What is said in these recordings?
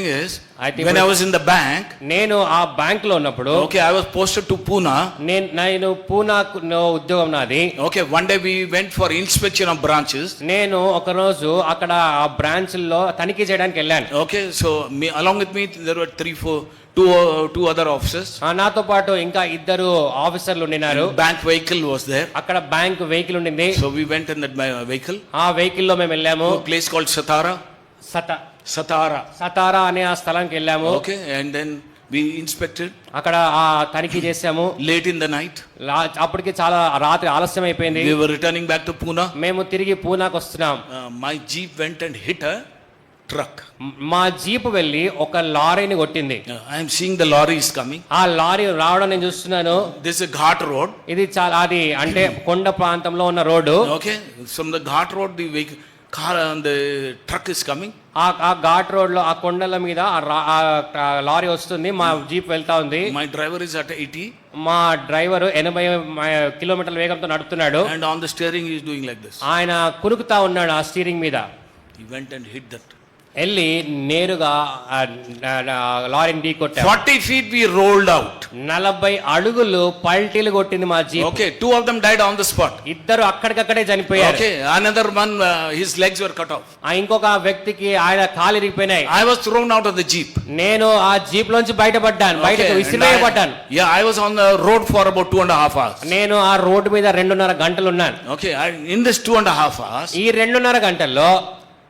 think when I we- was in the bank, నేను ఆ బ్యాంక్లో ఉన్నప్పుడు okay, I was posted to Pune. నేను నేను పూనాకు ఉద్యోగం నాది Okay, one day we went for inspection of branches. నేను ఒక రోజు అక్కడ ఆ బ్రాంచ్ల్లో తనిఖీ చేయడానికి వెళ్ళాను Okay, so me along with me there were three, four, two, uh, two other officers. ఆ, నాతో పాటు ఇంకా ఇద్దరు ఆఫీసర్లు ఉండినారు Bank vehicle was there. అక్కడ బ్యాంక్ వెహికల్ ఉండింది So we went in that uh, vehicle ఆ వెహికల్లో మేము వెళ్ళాము place called Satara. సత Satara. Satara అనే ఆ స్థలానికి వెళ్ళాము Okay, and then we inspected అక్కడ ఆ తనిఖీ చేసాము late in the night. లా- అప్పటికి చాలా రాత్రి ఆలస్యం అయిపోయింది We were returning back to Pune. మేము తిరిగి పూనాకు వస్తున్నాం Uh, jeep went and hit a truck. మ్- మా జీప్ వెళ్ళి ఒక లారీని కొట్టింది Uh, am seeing the lorry is coming. ఆ లారీ రావడం నేను చూస్తున్నాను a ghat road. ఇది చాలా అది అంటే కొండ ప్రాంతంలో ఉన్న road Okay, from the ghat road, the vehicle, truck is coming. ఆ ఘాట్ రోడ్లో ఆ కొండల మీద లారీ వస్తుంది మా జీప్ వెళ్తా ఉంది. My driver is at eighty మా డ్రైవర్ ఎనభై కిలోమీటర్ల వేగంతో నడుపుతున్నాడు. And on the steering is doing like this ఆయన కురుకుతా ఉన్నాడు ఆ స్టీరింగ్ మీద. ఈ వెంట అండ్ హిట్ దట్ వెళ్ళి నేరుగా లారీని ఢీ కొట్టాడు 40 feet we rolled out. నలభై అడుగులు పల్టీలు కొట్టింది మా jeep Okay, two of them died on the spot. ఇద్దరు అక్కడికక్కడే చనిపోయారు Okay, another one, uh, his legs were cut off. ఆ ఇంకొక వ్యక్తికి ఆయన కాలు ఇరిగిపోయినాయి I was thrown out of the jeep. నేను ఆ జీప్ లోంచి బయటపడ్డాను బయటకు విసిరేయబడ్డాను I was on the road for about two and a half hours. నేను ఆ రోడ్డు మీద రెండున్నర గంటలు ఉన్నాను in this two and a half hours, ఈ రెండున్నర గంటల్లో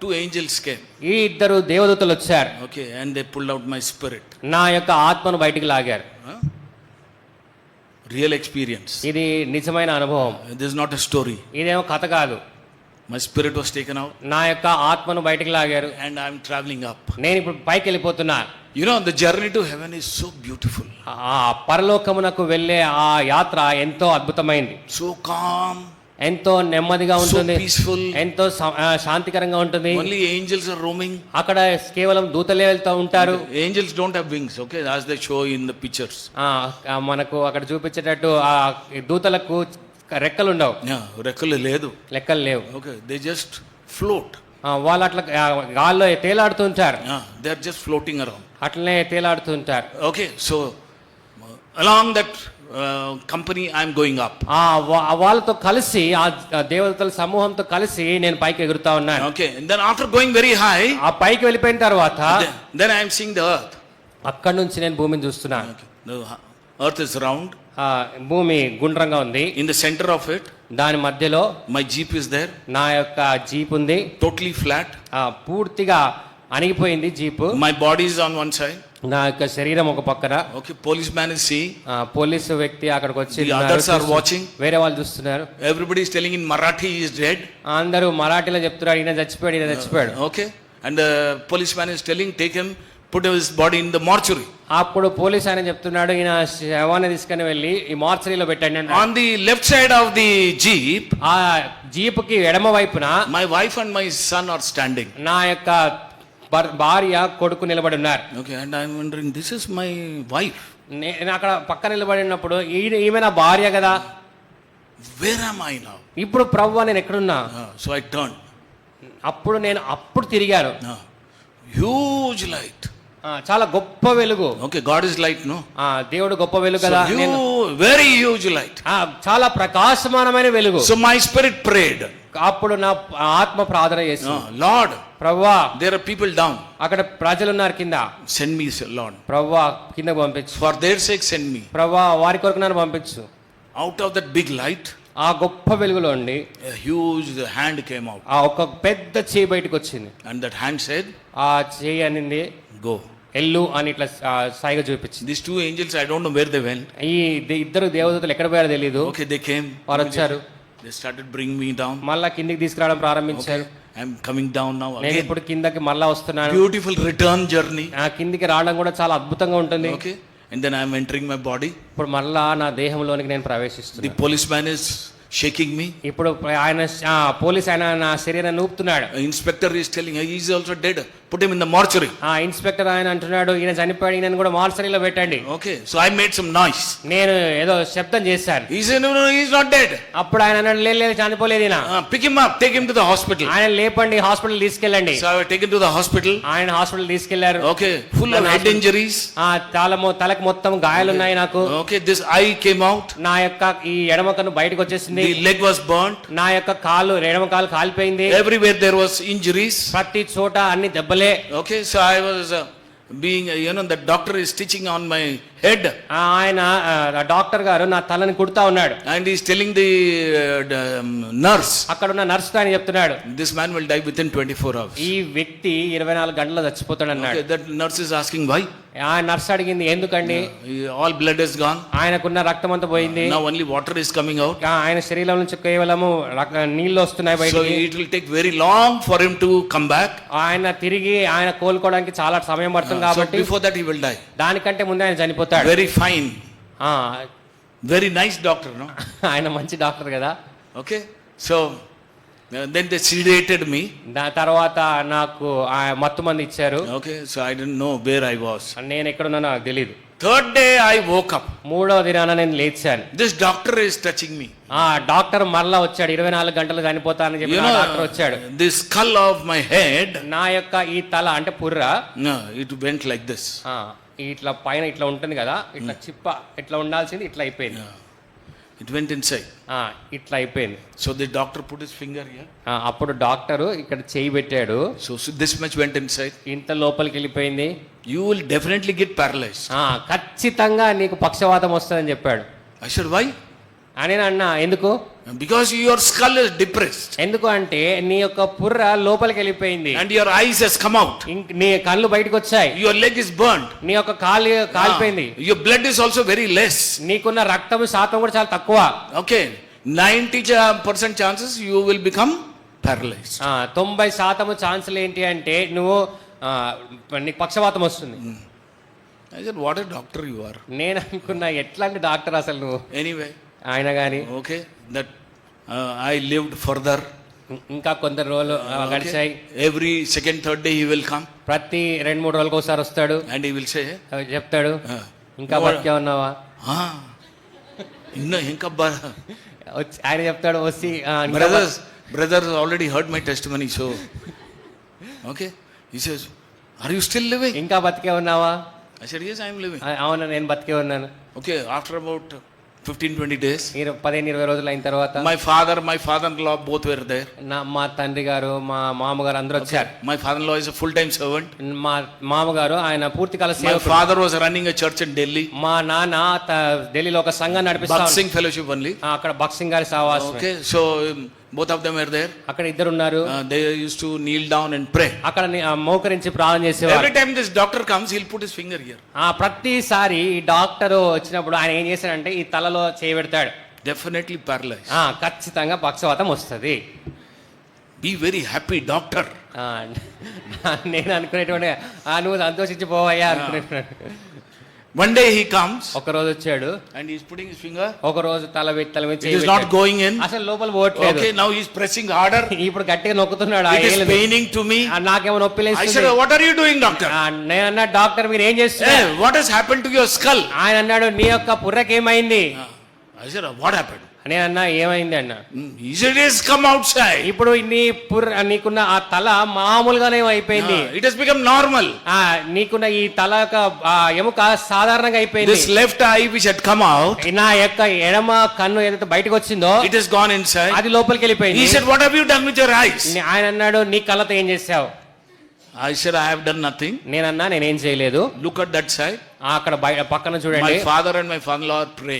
టూ ఏంజల్స్ కేమ్ ఈ ఇద్దరు దేవదూతలు వచ్చారు. Okay and they pulled out my spirit నా యొక్క ఆత్మను బయటికి లాగారు. రియల్ ఎక్స్పీరియన్స్ ఇది నిజమైన అనుభవం. దిస్ నాట్ ఎ స్టోరీ ఇదేమో కథ కాదు. My spirit was taken out నా యొక్క ఆత్మను బయటికి లాగారు. అండ్ ఐఎమ్ ట్రావెలింగ్ అప్ నేను ఇప్పుడు పైకి వెళ్ళిపోతున్నా. You know the journey to heaven is so beautiful ఆ పరలోకమునకు వెళ్ళే ఆ యాత్ర ఎంతో అద్భుతమైంది. సో కామ్ ఎంతో నెమ్మదిగా ఉంటుంది. పీస్ఫుల్ ఎంతో శాంతికరంగా ఉంటుంది. ఓన్లీ ఏంజల్స్ ఆర్ రోమింగ్ అక్కడ కేవలం దూతలే వెళ్తూ ఉంటారు. Angels don't have wings okay that's the show in the pictures ఆ మనకు అక్కడ చూపించేటట్టు ఆ దూతలకు రెక్కలు ఉండవు రెక్కలు లేదు. లెక్కలు లేవు. ఓకే దే జస్ట్ ఫ్లోట్ వాళ్ళు అట్లా గాల్లో తేలాడుతుంటారు they are just floating around అట్లనే తేలాడుతుంటారు okay so along that company I'm going up ఆ వాళ్ళతో కలిసి ఆ దేవతల సమూహంతో కలిసి నేను పైకి ఎగురుతా ఉన్నాను. Okay then after going very high ఆ పైకి వెళ్ళిపోయిన తర్వాత then I'm seeing the earth అక్కడ నుంచి నేను భూమిని చూస్తున్నాను. అర్త్ ఇస్ రౌండ్ భూమి గుండ్రంగా ఉంది. In the center of it దాని మధ్యలో మై జీప్ ఇస్ దేర్ నా యొక్క జీప్ ఉంది. టోటలీ ఫ్లాట్ పూర్తిగా అణిగిపోయింది jeep. My body is on one side నా యొక్క శరీరం ఒక పక్కన. Okay police man is police వ్యక్తి అక్కడికి వచ్చి అదర్స్ ఆర్ వాచింగ్ వేరే వాళ్ళు చూస్తున్నారు. Everybody is in Marathi is dead అందరూ మరాఠీలో చెప్తున్నారు. ఈయన చచ్చిపోయాడు ఈయన చచ్చిపోయాడు. Okay and police man is telling take em put his body in the mortuary అప్పుడు పోలీస్ ఆయన చెప్తున్నాడు ఈయన శవాన్ని తీసుకుని వెళ్ళి ఈ మార్చరీలో పెట్టండి on the left side of the jeep ఆ జీప్కి ఎడమ వైపున my wife and my son are standing నా యొక్క భార్య కొడుకు నిలబడి ఉన్నారు I'm wondering, this is my wife. నేను అక్కడ పక్క నిలబడినప్పుడు ఈయన ఈమె నా భార్య కదా? ఇప్పుడు ప్రవ్వ నేను ఎక్కడున్నా Ah, so I turned. అప్పుడు నేను అప్పుడు తిరిగాను Ah, huge light. ఆ, చాలా గొప్ప వెలుగు God is light, no? ఆ దేవుడు గొప్ప వెలుగు కదా huge light. ఆ, చాలా ప్రకాశమానమైన వెలుగు So my spirit prayed, అప్పుడు నా ఆత్మ ప్రార్థన చేసి Ah, Lord, ప్రవ్వా దేర్ ఆర్ పీపుల్ డౌన్ అక్కడ ప్రజలు ఉన్నారు కింద సెండ్ మీ లాడ్ ప్రవ్వా కింద పంపించు. For their sake send me ప్రవ్వా వారి కొరకు నన్ను పంపించు. Out of that big light ఆ గొప్ప వెలుగులో అండి హ్యూజ్ హ్యాండ్ కేమ్ అవుట్ ఆ ఒక పెద్ద చేయి బయటకు వచ్చింది. అండ్ దట్ హ్యాండ్ సేడ్ ఆ చేయి అనింది గో ఎల్లు అని ఇట్లా సాయిగా చూపించింది. This two angels I don't know where they went ఈ ఇద్దరు దేవదతలు ఎక్కడ పోయారో తెలియదు ఓకే దే కేమ్ వారు వచ్చారు. They started bring me down మళ్ళా కిందికి తీసుకురావడం ప్రారంభించారు. I'm coming down now నేను. ఇప్పుడు కిందకి మళ్ళా వస్తున్నాను Beautiful return journey. ఆ కిందికి రావడం కూడా చాలా అద్భుతంగా ఉంటుంది Okay. And then I'm entering my body. ఇప్పుడు మళ్ళా నా దేహంలోనికి నేను The ప్రవేశిస్తున్నాను policeman is shaking me. ఇప్పుడు ఆయన పోలీస్ ఆయన నా శరీరాన్ని ఊపుతున్నాడు Inspector is telling, he's also dead. Put him in the mortuary. ఆ ఇన్స్పెక్టర్ ఆయన అంటున్నాడు ఈయన చనిపోయాడు ఈయన కూడా మార్చరీలో పెట్టండి Okay, so I made some noise. నేను ఏదో శబ్దం చేశాను no, he's not dead. అప్పుడు ఆయన అన్నాడు లేదు లేదు చనిపోలేదు ఈయన Uh, pick him up, take him to the hospital. ఆయన లేపండి హాస్పిటల్ తీసుకెళ్ళండి So I was taken to the hospital. ఆయన హాస్పిటల్ తీసుకెళ్ళారు Okay, full of head injuries. ఆ తల మొ- తలకు మొత్తం గాయాలున్నాయి నాకు Okay, this eye came out. నా యొక్క ఈ ఎడమ కన్ను బయటకు వచ్చేసింది The leg was burnt. నా యొక్క కాలు ఎడమ కాలు కాలిపోయింది Everywhere there was injuries. ప్రతి చోట అన్ని దెబ్బలే Okay, so I was uh, being, uh, you know, the doctor is stitching on my head ఆయన డాక్టర్ గారు నా తలని కుడతా ఉన్నాడు. And is telling the nurse అక్కడ ఉన్న నర్స్ దాని చెప్తున్నాడు. This man will die within twenty four hours ఈ వ్యక్తి ఇరవై నాలుగు గంటల చచ్చిపోతాడు అన్నాడు the nurse is asking why ఆ నర్స్ అడిగింది ఎందుకండి? ఆల్ బ్లడ్ ఇస్ గాన్ ఆయనకున్న రక్తం అంతా పోయింది. నా only water is coming out ఆయన శరీరం నుంచి కేవలము నీళ్ళు వస్తున్నాయి బయట it will take very long for him to come back ఆయన తిరిగి ఆయన కోలుకోవడానికి చాలా సమయం పడుతుంది కాబట్టి before that he will die దానికంటే ముందే ఆయన చనిపోతాడు. Doctor very fine very nice doctor ఆయన మంచి డాక్టర్ కదా. Okay so then they sedated me దాని తర్వాత నాకు మొత్తం మంది ఇచ్చారు. Okay so I don't know where I was నేను ఎక్కడ ఉన్నా నాకు తెలియదు third day I woke up మూడో దినాన నేను లేచాను. This doctor is touching me ఆ డాక్టర్ మళ్ళా వచ్చాడు. ఇరవై నాలుగు గంటలు చనిపోతానని చెప్పి డాక్టర్ వచ్చాడు. దిస్ కల్ ఆఫ్ మై హెడ్ నా యొక్క ఈ తల అంటే పుర్ర. ఇట్ వెంట్ లైక్ దిస్ ఇట్లా పైన ఇట్లా ఉంటుంది కదా ఇట్లా చిప్ప ఇట్లా ఉండాల్సింది ఇట్లా అయిపోయింది It went inside. ఆ, ఇట్లా అయిపోయింది doctor put his finger here. ఆ, అప్పుడు డాక్టరు ఇక్కడ చేయి పెట్టాడు So, so this much went inside. ఇంత లోపలికి వెళ్ళిపోయింది will definitely get paralyzed. ఆ, ఖచ్చితంగా నీకు పక్షవాతం వస్తుందని చెప్పాడు said, why? అని నేను అన్నా ఎందుకు because your skull is depressed ఎందుకు అంటే నీ యొక్క పుర్ర లోపలికి వెళ్ళిపోయింది. And your eyes has come out నీ కళ్ళు బయటకు వచ్చాయి. యువర్ లెగ్ ఇస్ బర్న్డ్ నీ యొక్క కాలు కాలిపోయింది. Your blood is also very less నీకున్న రక్తం శాతం కూడా చాలా తక్కువ. Okay ninety percent chances you will become paralyse తొంభై శాతం ఛాన్సులు ఏంటి అంటే నువ్వు నీకు పక్షపాతం వస్తుంది. వాట్ డాక్టర్ యు ఆర్ నేను అనుకున్నా ఎట్లాంటి డాక్టర్ అసలు నువ్వు? ఎనీవే ఆయన కానీ okay that I lived further ఇంకా కొంత రోజులు గడిచాయి. Every second third day he will come ప్రతి రెండు మూడు రోజులకు ఒకసారి వస్తాడు. అండ్ విల్ సే చెప్తాడు. ఇంకా వర్క్ ఉన్నావా? ఇంకా ఇంకా ఆయన చెప్తాడు వచ్చి brothers brothers already heard my testimony so okay he says are you still living ఇంకా బతికే ఉన్నావా? అవునా నేను బతికే ఉన్నాను. ఓకే ఆఫ్టర్ అబౌట్ 15, 20 days, ఇరవై పదిహేను ఇరవై రోజులు అయిన తర్వాత my father, my father-in-law both were there. నా మా తండ్రి గారు మా మామగారు అందరూ వచ్చారు My father-in-law is a full-time servant. మా మామగారు ఆయన పూర్తికాల father was running a church in Delhi, మా నాన్న ఢిల్లీలో ఒక సంఘం నడిపిస్తా Bhakt ఉన్నాడు. Singh Fellowship only. ఆ, అక్కడ బక్సింగ్ గారి సావాసం Okay, so um, both of them were there. అక్కడ ఇద్దరు ఉన్నారు Uh, they used to kneel down and pray. అక్కడ మోకరించి ప్రార్థన చేసేవారు Every time this doctor comes, he'll put his finger here. ఆ ప్రతిసారి ఈ డాక్టర్ వచ్చినప్పుడు ఆయన ఏం చేశాడంటే ఈ తలలో చేయబెడతాడు Definitely paralyzed. ఆ, ఖచ్చితంగా పక్షవాతం వస్తుంది Be very happy, doctor. ఆ, నేను అనుకునేటువంటి నువ్వు సంతోషించిపోవయ్యా అనుకునేటువంటి One day he comes ఒక రోజు వచ్చాడు and he's putting his finger. ఒక రోజు తల పెట్టి తల is not పెట్టాడు. going in. అసలు లోపల పోవట్లేదు Okay, now he's pressing harder. ఇప్పుడు గట్టిగా నొక్కుతున్నాడు ఏలుని. paining to me. ఆ, నాకేమో నొప్పి I లేస్తుంది said, What are you doing, doctor? ఆ, నేను అన్నా డాక్టర్ మీరు ఏం చేస్తున్నారు what has happened to your skull? ఆయన అన్నాడు నీ యొక్క పుర్రకేమైంది I said, What happened? అనే అన్న ఏమైంది అన్న? కమ్ అవుట్ సైడ్ ఇప్పుడు నీ పుర్ర నీకున్న ఆ తల మామూలుగానే అయిపోయింది. ఇట్ హస్ బికమ్ నార్మల్ ఆ నీకున్న ఈ తల ఎముక సాధారణంగా అయిపోయింది. Left eye which had come out నా యొక్క ఎడమ కన్ను ఏదైతే బయటకు వచ్చిందో it has gone inside అది లోపలికి వెళ్ళిపోయింది. He said what have you done with ఆయన అన్నాడు నీ కళ్ళతో ఏం చేసావు I said, I have done nothing. నేనన్నా నేనేం చేయలేదు Look at that side. ఆ, అక్కడ బయ పక్కన చూడండి My father and my father in law pray.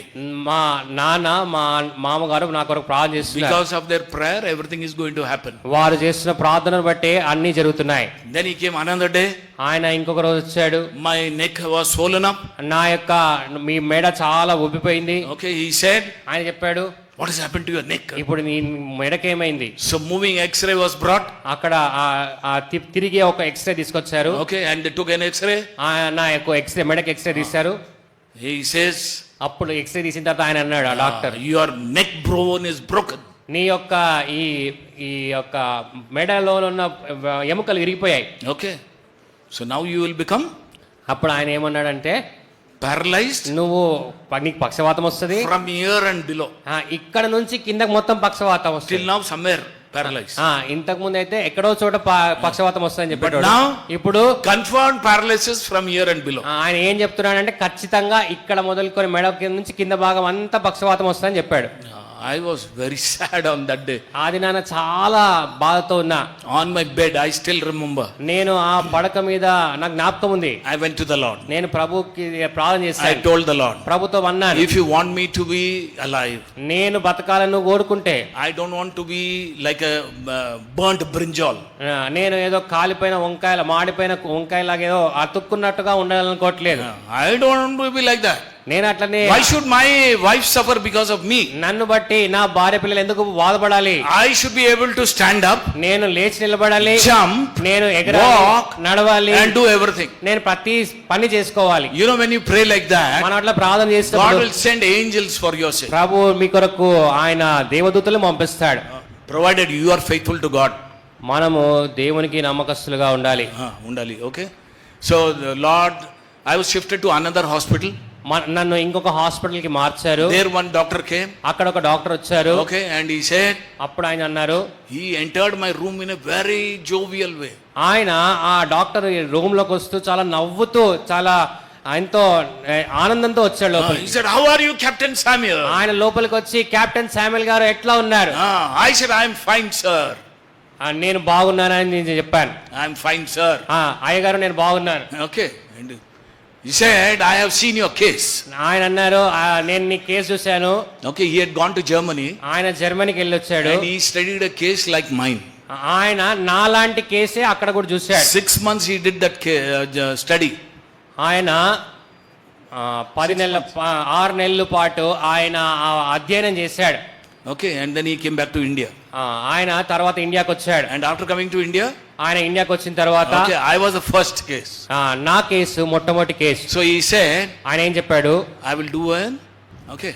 మా నాన్న మా మామగారు నా కొరకు ప్రార్థన చేస్తున్నారు Because of their prayer, everything is going to happen. వారు చేస్తున్న ప్రార్థనను బట్టి అన్ని జరుగుతున్నాయి Then he came another day. ఆయన ఇంకొక రోజు వచ్చాడు My neck was swollen up. నా యొక్క మీ మెడ చాలా ఉబ్బిపోయింది Okay, he said, ఆయన చెప్పాడు what is happen to your neck ఇప్పుడు నీ మెడకి ఏమైంది so moving x-ray was brought అక్కడ తిరిగి ఒక ఎక్స్రే తీసుకొచ్చారు. Okay and to again x-ray నా యొక్క ఎక్స్రే మెడకి ఎక్స్రే తీశారు. హీ సేస్ అప్పుడు ఎక్స్రే తీసిన తర్వాత ఆయన అన్నాడు doctor your neck bone is broken నీ యొక్క ఈ ఈ యొక్క మెడలో ఉన్న ఎముకలు విరిగిపోయాయి. Okay so now you will become అప్పుడు ఆయన ఏమన్నాడంటే paralyzed నువ్వు నీకు పక్షవాతం వస్తుంది from here and below. ఇక్కడ నుంచి కిందకి మొత్తం పక్షవాతం Till వస్తుంది now, somewhere paralyzed. ఆ, ఇంతకు ముందు అయితే ఎక్కడో చోట పక్షవాతం వస్తుందని చెప్పాడు But now- ఇప్పుడు Confirmed paralysis from here and below. ఆ, ఆయన ఏం చెప్తున్నాడంటే ఖచ్చితంగా ఇక్కడ మొదలుకొని మెడ కింద నుంచి కింద భాగం అంతా పక్షవాతం వస్తుందని చెప్పాడు I was very sad on that day ఆది నాన్న చాలా బాధతో ఉన్నా. On my bed I still remember నేను ఆ పడక మీద నాకు జ్ఞాపకం ఉంది. I went to the lord నేను ప్రభుకి ప్రార్థన చేశాను. ఐ టోల్డ్ ద లార్డ్ ప్రభుతో అన్నాను. If you want me to be alive నేను బతకాలను కోరుకుంటే I don't want to be like a burned brinjal నేను ఏదో కాలిపోయిన వంకాయల మాడిపోయిన వంకాయలాగా ఏదో అతుక్కున్నట్టుగా ఉండాలనుకోవట్లేదు. I don't want to be like that నేను అట్లనే I should my wife suffer because of me నన్ను బట్టి నా భార్య పిల్లలు ఎందుకు బాధపడాలి? I should be able to stand up నేను లేచి నిలబడాలి జంప్ నేను ఎగర నడవాలి అండ్ డు నేను ప్రతి పని చేసుకోవాలి. You know when you pray like that మన అట్లా ప్రార్థన చేస్తే ఏంజెల్స్ ఫర్ యువర్ సెల్ఫ్ ప్రభు మీ కొరకు ఆయన దేవదూతలు పంపిస్తాడు. Provided you are faithful to God మనము దేవునికి నమ్మకస్తులుగా ఉండాలి. ఉండాలి okay so lord I was shifted to another hospital నన్ను ఇంకొక హాస్పిటల్కి మార్చారు There, one doctor came, అక్కడ ఒక డాక్టర్ వచ్చారు okay, and he said, అప్పుడు ఆయన అన్నారు he entered my room in a very jovial way. ఆయన ఆ డాక్టర్ రూమ్లోకి వస్తూ చాలా నవ్వుతూ చాలా ఆయనతో ఆనందంతో వచ్చాడు Ah, లోపలికి said, How are you, Captain Samuel? ఆయన లోపలికి వచ్చి కెప్టెన్ శామ్యుల్ గారు ఎట్లా ఉన్నారు Ah, I said, I'm fine, sir. నేను బాగున్నానని నేను చెప్పాను I'm fine, sir. ఆ, అయ్యగారు నేను బాగున్నాను Okay. And he said, I have seen your case. ఆయన అన్నారు "ఆ, నేను నీ కేసు చూశాను Okay, he had gone to Germany ఆయన జర్మనీకి వెళ్ళి వచ్చాడు and he studied a case like mine. ఆయన నాలాంటి కేసే అక్కడ కూడా చూశాడు Six months he did that ca- uh, j- study. ఆయన పది నెలల ఆరు నెలల పాటు ఆయన అధ్యయనం చేశాడు Okay, and then he came back to India. ఆ, ఆయన తర్వాత ఇండియాకి వచ్చాడు And after coming to India, ఆయన ఇండియాకి వచ్చిన తర్వాత okay, I was the first case. ఆ, నా కేసు మొట్టమొదటి కేసు So he said, ఆయన ఏం చెప్పాడు I will do an, okay.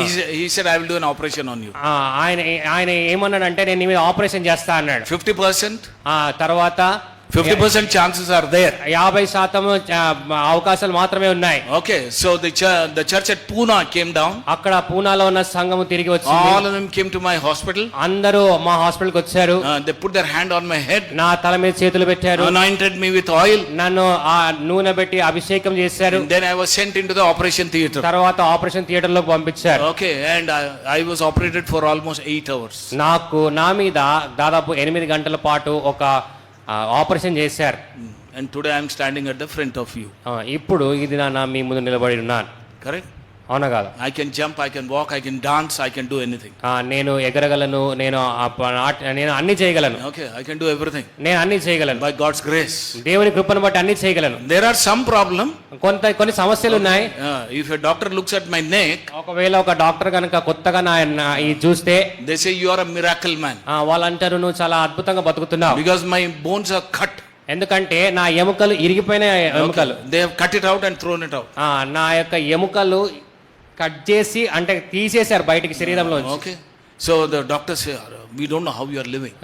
He, sa- he said, I will do an operation on you. ఆ, ఆయన ఆయన ఏమన్నాడంటే నేను నీ మీద ఆపరేషన్ చేస్తా అన్నాడు 50%, ఆ తర్వాత ఫిఫ్టీ పర్సెంట్ ఛాన్సెస్ ఆర్ యాభై శాతం అవకాశాలు మాత్రమే ఉన్నాయి. Okay so the the church at Poona came down అక్కడ పూనాలో ఉన్న సంఘం తిరిగి వచ్చి all of to my hospital అందరూ మా హాస్పిటల్కి వచ్చారు they put their hand on my head నా తల మీద చేతులు పెట్టారు. అనాయింటెడ్ మీ విత్ ఆయిల్ నన్ను ఆ నూనె పెట్టి అభిషేకం చేశారు. Then I was sent into the operation theatre తర్వాత ఆపరేషన్ థియేటర్లోకి పంపించారు okay and I was operated for almost eight hours నాకు నా మీద దాదాపు ఎనిమిది గంటల పాటు ఒక ఆపరేషన్ చేశారు. And today I'm standing at the front of you ఇప్పుడు ఇది నా మీ ముందు నిలబడి ఉన్నాను. కరెక్ట్ అవునా కాదా. I can jump I can walk I can dance I can do anything నేను ఎగరగలను నేను నేను అన్ని చేయగలను. Okay I can do everything నేను అన్ని చేయగలను. బై గాడ్స్ గ్రేస్ దేవుని కృపను బట్టి అన్ని చేయగలను. దేర్ ఆర్ సమ్ ప్రాబ్లమ్ కొంత కొన్ని సమస్యలు ఉన్నాయి. If a doctor looks at my neck ఒకవేళ ఒక డాక్టర్ కనుక కొత్తగా నా ఈ చూస్తే this is your miracle man వాళ్ళు అంటారు నువ్వు చాలా అద్భుతంగా బతుకుతున్నావు. Because my bones are cut ఎందుకంటే నా ఎముకలు ఇరిగిపోయిన ఎముకలు. They cut it out and thrown it out నా యొక్క ఎముకలు కట్ చేసి అంటే తీసేశారు బయటికి శరీరంలో okay so the doctors we don't know how you are living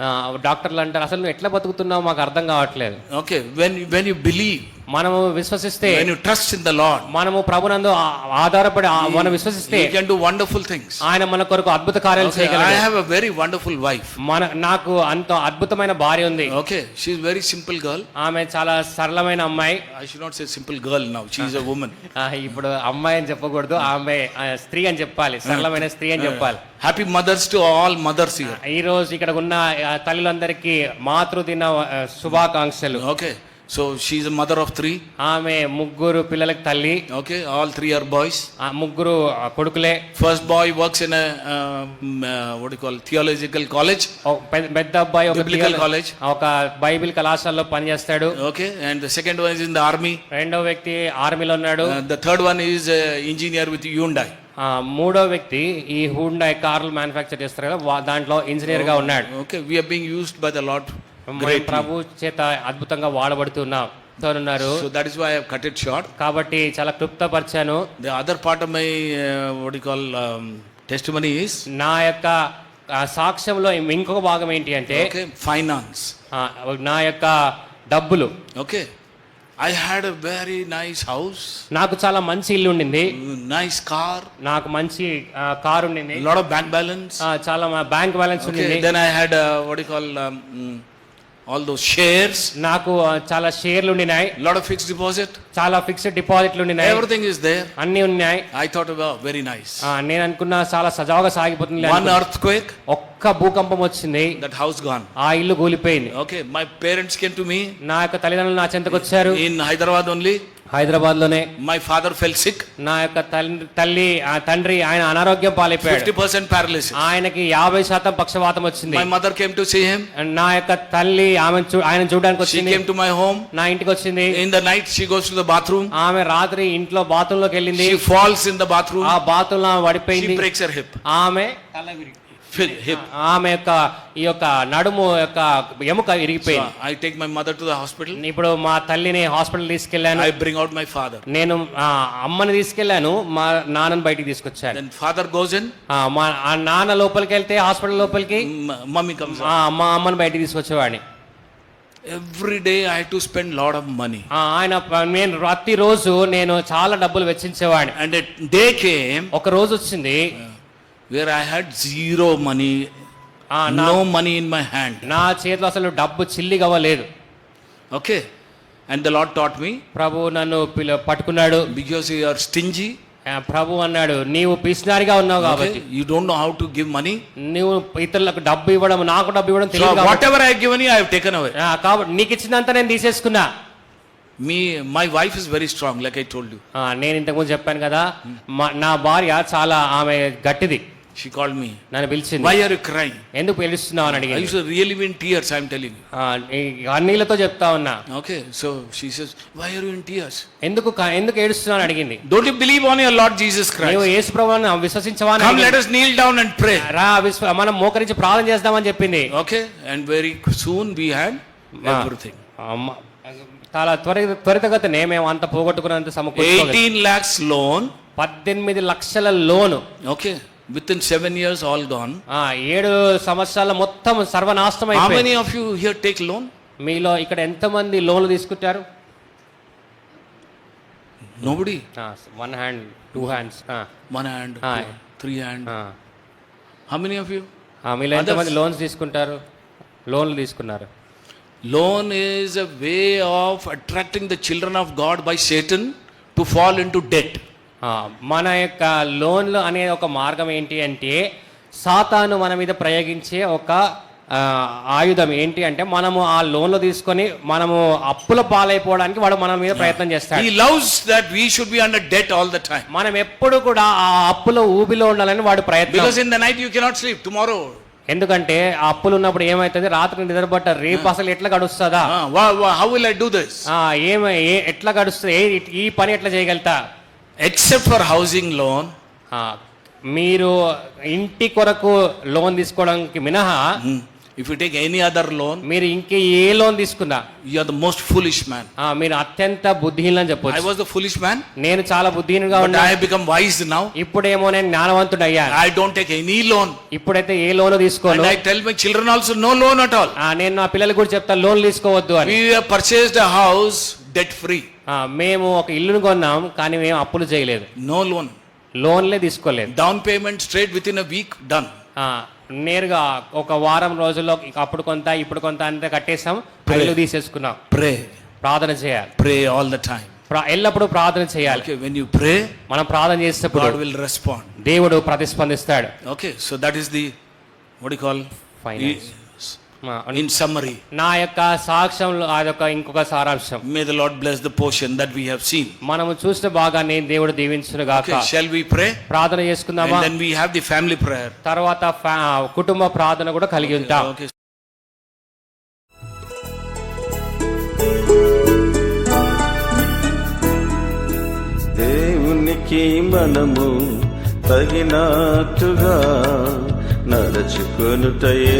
డాక్టర్లు అంటారు అసలు నువ్వు ఎట్లా బతుకుతున్నావు? మాకు అర్థం కావట్లేదు. Okay when when you believe మనము విశ్వసిస్తే you trust in the lord మనము ప్రభునందు ఆధారపడి మనం విశ్వసిస్తే you can do wonderful things ఆయన మన కొరకు అద్భుత కార్యాలు చేయగలడు I have a very wonderful wife మన నాకు అంత అద్భుతమైన భార్య ఉంది. Okay she is very simple girl ఆమె చాలా సరళమైన అమ్మాయి. I should not say simple girl now she is a woman ఇప్పుడు అమ్మాయి అని చెప్పకూడదు ఆమె స్త్రీ అని చెప్పాలి సరళమైన స్త్రీ అని చెప్పాలి. Happy mothers to all mothers ఈ రోజు ఇక్కడ ఉన్న తల్లిలందరికీ మాతృదిన శుభాకాంక్షలు. Okay so she's a mother of three. ఆమె ముగ్గురు పిల్లలకి తల్లి Okay, all three are boys. ఆ ముగ్గురు కొడుకులే First boy works in a um, uh, what do you call theological college. ఒక పెద్ద- అబ్బాయి ఒక college. ఒక బైబిల్ కళాశాలలో పనిచేస్తాడు Okay, and the second one is in the army. రెండో వ్యక్తి ఆర్మీలో ఉన్నాడు Uh, the third one is uh, engineer with Hyundai. ఆ, మూడో వ్యక్తి ఈ హుండా కార్లు మ్యానుఫ్యాక్చర్ చేస్తారు కదా వా- దాంట్లో ఇంజనీర్గా ఉన్నాడు being used by the Lord మన greatly. ప్రభు చేత అద్భుతంగా వాడబడుతున్నా ఉన్నారు that is why cut it కాబట్టి చాలా క్లుప్త other part of my what you నా యొక్క సాక్ష్యంలో ఇంకొక భాగం ఏంటి అంటే ఫైనాన్స్ నా యొక్క డబ్బులు. Okay I had very nice house నాకు చాలా మంచి ఇల్లు ఉండింది. నైస్ కార్ నాకు మంచి కార్ ఉండింది. లాట్ ఆఫ్ బ్యాంక్ బ్యాలెన్స్ చాలా బ్యాంక్ బ్యాలెన్స్ ఉండింది. Then I had what um, mm, all those shares, నాకు చాలా షేర్లు a lot of fixed deposit. చాలా ఫిక్స్డ్ డిపాజిట్లు ఉండినాయి Everything is there. అన్ని ఉన్నాయి I thought about very nice. ఆ, నేను అనుకున్నా చాలా సజావుగా సాగిపోతుంది One అనుకున్నా. earthquake, ఒక్క భూకంపం వచ్చింది that house gone. ఆ ఇల్లు కూలిపోయింది Okay, my parents came to me నా యొక్క తల్లిదండ్రులు నా చెంతకు వచ్చారు in Hyderabad only. హైదరాబాద్లోనే మై ఫాదర్ ఫెల్ సిక్ నా యొక్క తల్లి తండ్రి ఆయన అనారోగ్యం పాలైపోయాడు. ఆయనకి యాభై శాతం పక్షవాతం వచ్చింది. My mother came to see him నా యొక్క తల్లి ఆమె ఆయన చూడడానికి వచ్చింది. కేమ్ టు మై హోమ్ నా ఇంటికి వచ్చింది. In the night she goes to the bathroom ఆమె రాత్రి ఇంట్లో బాత్రూమ్లోకి వెళ్ళింది. ఫాల్స్ ఇన్ ద బాత్రూమ్ ఆ బాత్రూమ్లో వడిపోయింది హిప్ ఆమె తల విరిగింది ఆమె యొక్క ఈ యొక్క నడుము యొక్క ఎముక ఇరిగిపోయింది I take my mother to the hospital. ఇప్పుడు మా తల్లిని హాస్పిటల్ తీసుకెళ్ళాను I bring out my father. నేను ఆ, అమ్మని తీసుకెళ్ళాను మా నాన్నని బయటికి తీసుకొచ్చాను goes in. ఆ, మా నాన్న లోపలికి వెళ్తే హాస్పిటల్ లోపలికి out. ఆ, మా అమ్మని బయటికి తీసుకొచ్చేవాడిని Every day I had to spend lot of money. ఆ, ఆయన నేను ప్రతిరోజు నేను చాలా డబ్బులు వెచ్చించేవాడిని a day came ఒక రోజు వచ్చింది where I had zero money no money in my hand నా చేతిలో అసలు డబ్బు చిల్లిగవ్వలేదు okay and the lord taught me ప్రభు నన్ను పిల్ల పట్టుకున్నాడు. బికాస్ యూ ఆర్ స్టింజీ ప్రభు అన్నాడు నీవు పిసినారిగా ఉన్నావు కాబట్టి you don't know how to give money నీవు ఇతరులకు డబ్బు ఇవ్వడం నాకు డబ్బు ఇవ్వడం తెలియదు వాట్ ఎవర్ ఐ గివ్ అని ఐ హావ్ టేకెన్ అవే కాబట్టి నీకు ఇచ్చినంత నేను తీసేసుకున్నా. మీ my wife is very strong like I told you నేను ఇంతకుముందు చెప్పాను కదా నా భార్య చాలా ఆమె గట్టిది. She called me. నన్ను పిలిచింది Why are you crying? ఎందుకు పిలుస్తున్నావు అని I అడిగింది used to really be in tears, I'm telling you. ఆ, ఈ అన్నీలతో చెప్తా ఉన్నా Okay, so she says, Why are you in tears? ఎందుకు ఎందుకు ఏడుస్తున్నావు అని అడిగింది Don't you believe on your Lord Jesus నీవు Christ? యేసు ప్రభువును విశ్వసించవా అని let అడిగింది. us kneel down and pray. రా మనం మోకరించి ప్రార్థన చేద్దామని చెప్పింది Okay, and very soon we had ఆ, everything. అమ్మ, చాలా త్వర త్వరితగతినే మేము అంత పోగొట్టుకున్నంత సమకూర్చుకోగలిగాం. 18 lakhs loan. పద్దెనిమిది లక్షల లోను Okay, within seven years, all gone. ఆ, ఏడు సంవత్సరాల మొత్తం సర్వనాశనం How అయిపోయింది many of you here take loan? మీలో ఇక్కడ ఎంతమంది లోన్లు తీసుకుంటారు Nobody. One hand two hands One hand, Ah. two, three hand. How many of you? మీలో ఎంతమంది? లోన్స్ తీసుకుంటారు లోన్లు తీసుకున్నారు Loan is a way of attracting the children of God by Satan to fall into debt. ఆ, మన యొక్క లోన్లు అనే ఒక మార్గం ఏంటి అంటే సాతాను మన మీద ప్రయోగించే ఒక ఆయుధం ఏంటి అంటే మనము ఆ లోన్లు తీసుకొని మనము అప్పుల పాలైపోవడానికి వాడు మన మీద ప్రయత్నం చేస్తాడు. Loves that we should be under debt all the time. మనం ఎప్పుడు కూడా ఆ అప్పుల ఊబిలో ఉండాలని వాడు ప్రయత్నం. Because in the night you cannot sleep. Tomorrow, ఎందుకంటే ఆ అప్పులు ఉన్నప్పుడు ఏమైతుంది? రాత్రి నిద్రపట్ట రేపు అసలు ఎట్లా గడుస్తుందా? will I do this? ఆ, ఏమ ఎట్లా గడుస్తుంది? ఈ పని ఎట్లా చేయగలుగుతా? ఎక్సెప్ట్ ఫర్ హౌసింగ్ లోన్ మీరు ఇంటి కొరకు లోన్ తీసుకోవడానికి మినహా if you take any other loan మీరు ఇంకే ఏ లోన్ తీసుకున్నా you are the most foolish man మీరు అత్యంత బుద్ధిహీనం అని చెప్పొచ్చు. I was the foolish man నేను చాలా బుద్ధిహీనంగా ఉన్నా. I have become wise now ఇప్పుడు నేను జ్ఞానవంతుడు అయ్యాను I don't take any loan ఇప్పుడైతే ఏ లోన్ తీసుకోను. I tell my children also no loan at all నేను నా పిల్లలకు కూడా చెప్తా లోన్ తీసుకోవద్దు అని. We have purchased a house debt free మేము ఒక ఇల్లును కొన్నాం కానీ మేము అప్పులు చేయలేదు. నో లోన్ లోన్లే తీసుకోలేదు. Down payment straight within a week done నేరుగా ఒక వారం రోజుల్లో అప్పుడు కొంత ఇప్పుడు కొంత అంతా కట్టేసాం పైలు తీసేసుకున్నాం. ప్రే ప్రార్థన చేయాలి. ప్రే ఆల్ ద టైం ఎల్లప్పుడు ప్రార్థన చేయాలి. ఓకే వెన్ యు ప్రే మనం ప్రార్థన చేసేటప్పుడు గాడ్ విల్ రెస్పాండ్ దేవుడు ప్రతిస్పందిస్తాడు. Okay so that is the what call final in summary నా యొక్క సాక్ష్యంలో అది ఒక ఇంకొక సారాంశం. May the lord bless the portion that we have seen మనం చూస్తే బాగా నేను దేవుడు దీవించును గాక. షల్ వి ప్రే ప్రార్థన చేసుకుందామా? Then we have the family prayer తర్వాత కుటుంబ ప్రార్థన కూడా కలిగి ఉంటాం. దేవునికి మనము తగినట్టుగా నడుచుకొనుటయే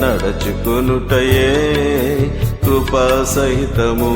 నడచుకొనుటయే కృపా సహితము